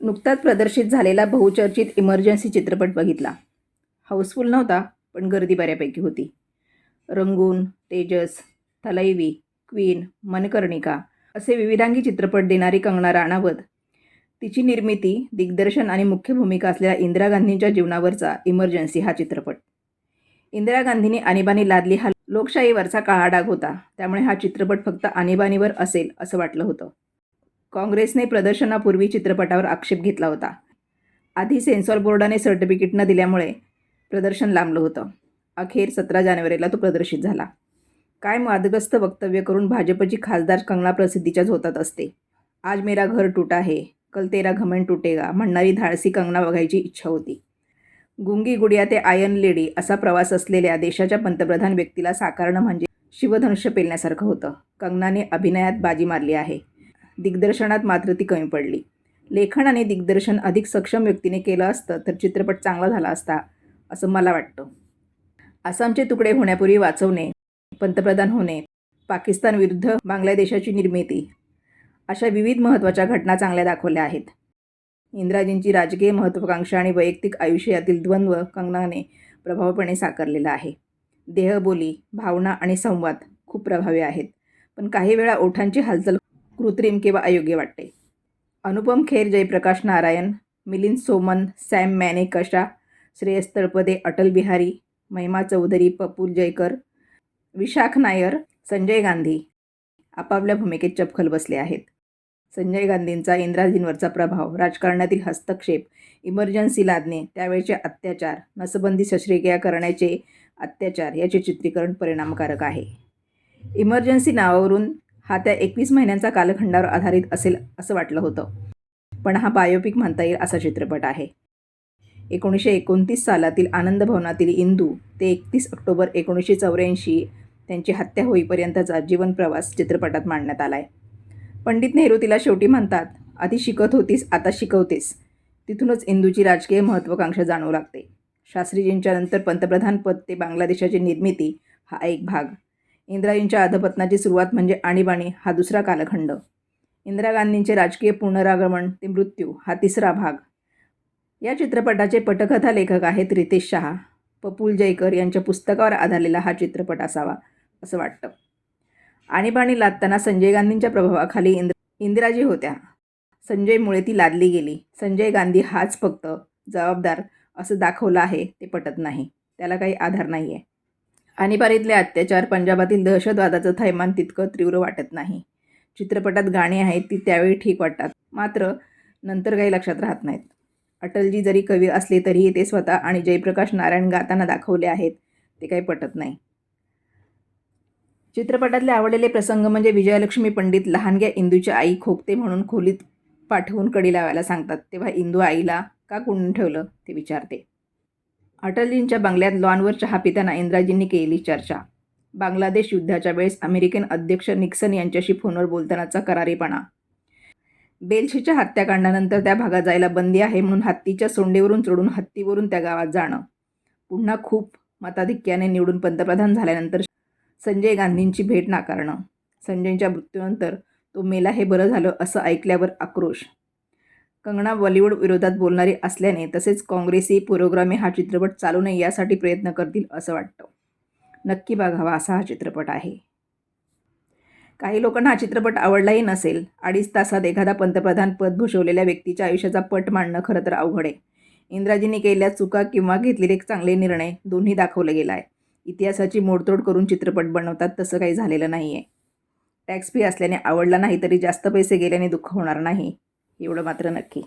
नुकताच प्रदर्शित झालेला बहुचर्चित इमर्जन्सी चित्रपट बघितला. हाऊसफुल नव्हता पण गर्दी बऱ्यापैकी होती. रंगून तेजस थलैवी क्वीन मनकर्णिका असे विविधांगी चित्रपट देणारी कंगना राणावत. तिची निर्मिती दिग्दर्शन आणि मुख्य भूमिका असलेल्या इंदिरा गांधींच्या जीवनावरचा इमर्जन्सी हा चित्रपट. इंदिरा गांधींनी आणीबाणी लादली हा लोकशाहीवरचा काळा डाग होता. त्यामुळे हा चित्रपट फक्त आणीबाणीवर असेल असं वाटलं होतं. काँग्रेसने प्रदर्शनापूर्वी चित्रपटावर आक्षेप घेतला होता. आधी सेन्सॉर बोर्डाने सर्टिफिकेट न दिल्यामुळे प्रदर्शन लांबलं होतं. अखेर सतरा जानेवारीला तो प्रदर्शित झाला. काय वादग्रस्त वक्तव्य करून भाजपची खासदार कंगना प्रसिद्धीच्या झोतात असते. आज मेरा घर टूटा आहे कल तेरा घमंड तुटेगा म्हणणारी धाडसी कंगना बघायची इच्छा होती. गुंगी गुडिया ते आयन लेडी असा प्रवास असलेल्या देशाच्या पंतप्रधान व्यक्तीला साकारणं म्हणजे शिवधनुष्य पेलण्यासारखं होतं. कंगनाने अभिनयात बाजी मारली आहे. दिग्दर्शनात मात्र ती कमी पडली. लेखन आणि दिग्दर्शन अधिक सक्षम व्यक्तीने केलं असतं तर चित्रपट चांगला झाला असता असं मला वाटतं. आसामचे तुकडे होण्यापूर्वी वाचवणे पंतप्रधान होणे पाकिस्तान विरुद्ध बांगलादेशाची निर्मिती अशा विविध महत्त्वाच्या घटना चांगल्या दाखवल्या आहेत. इंदिराजींची राजकीय महत्त्वाकांक्षा आणि वैयक्तिक आयुष्यातील द्वंद्व कंगनाने प्रभावपणे साकारलेला आहे. देहबोली भावना आणि संवाद खूप प्रभावी आहेत पण काही वेळा ओठांची हालचाल कृत्रिम किंवा अयोग्य वाटते. अनुपम खेर जयप्रकाश नारायण मिलिंद सोमन सॅम मॅने कशा श्रेयस तळपदे अटल बिहारी महिमा चौधरी पपूल जयकर विशाख नायर संजय गांधी आपापल्या भूमिकेत चपखल बसले आहेत. संजय गांधींचा इंदिराजींवरचा प्रभाव राजकारणातील हस्तक्षेप इमर्जन्सी लादणे त्यावेळचे अत्याचार नसबंदी शस्त्रक्रिया करण्याचे अत्याचार याचे चित्रीकरण परिणामकारक आहे. इमर्जन्सी नावावरून हा त्या एकवीस महिन्यांचा कालखंडावर आधारित असेल असं वाटलं होतं. पण हा बायोपिक म्हणता येईल असा चित्रपट आहे. एकोणीसशे एकोणतीस सालातील आनंद भवनातील इंदू ते एकतीस ऑक्टोबर एकोणीसशे चौऱ्याऐंशी त्यांची हत्या होईपर्यंतचा जीवन प्रवास चित्रपटात मांडण्यात आला आहे पंडित नेहरू तिला शेवटी म्हणतात आधी शिकत होतीस आता शिकवतेस. तिथूनच इंदूची राजकीय महत्त्वाकांक्षा जाणवू लागते. शास्त्रीजींच्या नंतर पंतप्रधानपद ते बांगलादेशाची निर्मिती हा एक भाग. इंद्राईंच्या अधपतनाची सुरुवात म्हणजे आणीबाणी हा दुसरा कालखंड. इंदिरा गांधींचे राजकीय पुनरागमन ते मृत्यू हा तिसरा भाग. या चित्रपटाचे पटकथा लेखक आहेत रितेश शहा. पपुल जयकर यांच्या पुस्तकावर आधारलेला हा चित्रपट असावा असं वाटतं. आणीबाणी लादताना संजय गांधींच्या प्रभावाखाली इंद्र इंदिराजी होत्या. संजयमुळे ती लादली गेली. संजय गांधी हाच फक्त जबाबदार असं दाखवलं आहे ते पटत नाही. त्याला काही आधार नाही आहे आणीबारीतले अत्याचार पंजाबातील दहशतवादाचं थैमान तितकं तीव्र वाटत नाही. चित्रपटात गाणी आहेत ती त्यावेळी ठीक वाटतात. मात्र नंतर काही लक्षात राहत नाहीत. अटलजी जरी कवी असले तरीही ते स्वतः आणि जयप्रकाश नारायण गाताना दाखवले आहेत. ते काही पटत नाही. चित्रपटातले आवडलेले प्रसंग म्हणजे विजयलक्ष्मी पंडित लहानग्या इंदूची आई खोकते म्हणून खोलीत पाठवून कडी लावायला सांगतात. तेव्हा इंदू आईला का कोणून ठेवलं? ते विचारते. अटलजींच्या बंगल्यात लॉनवर चहा पिताना इंद्राजींनी केली चर्चा. बांगलादेश युद्धाच्या वेळेस अमेरिकन अध्यक्ष निक्सन यांच्याशी फोनवर बोलतानाचा करारीपणा. बेलशीच्या हत्याकांडानंतर त्या भागात जायला बंदी आहे म्हणून हत्तीच्या सोंडेवरून चढून हत्तीवरून त्या गावात जाणं. पुन्हा खूप मताधिक्याने निवडून पंतप्रधान झाल्यानंतर संजय गांधींची भेट नाकारणं. संजयच्या मृत्यूनंतर तो मेला हे बरं झालं असं ऐकल्यावर आक्रोश. कंगना बॉलिवूड विरोधात बोलणारी असल्याने तसेच काँग्रेसी पुरोग्रामी हा चित्रपट चालू नये यासाठी प्रयत्न करतील असं वाटतं. नक्की बघावा असा हा चित्रपट आहे. काही लोकांना हा चित्रपट आवडलाही नसेल. अडीच तासात एखादा पंतप्रधान पद भूषवलेल्या व्यक्तीच्या आयुष्याचा पट मांडणं खरं तर अवघड आहे. इंद्राजींनी केलेल्या चुका किंवा घेतलेले चांगले निर्णय दोन्ही दाखवलं गेला आहे इतिहासाची मोडतोड करून चित्रपट बनवतात तसं काही झालेलं नाही आहे टॅक्स फी असल्याने आवडला नाही तरी जास्त पैसे गेल्याने दुःख होणार नाही. एवढं मात्र नक्की.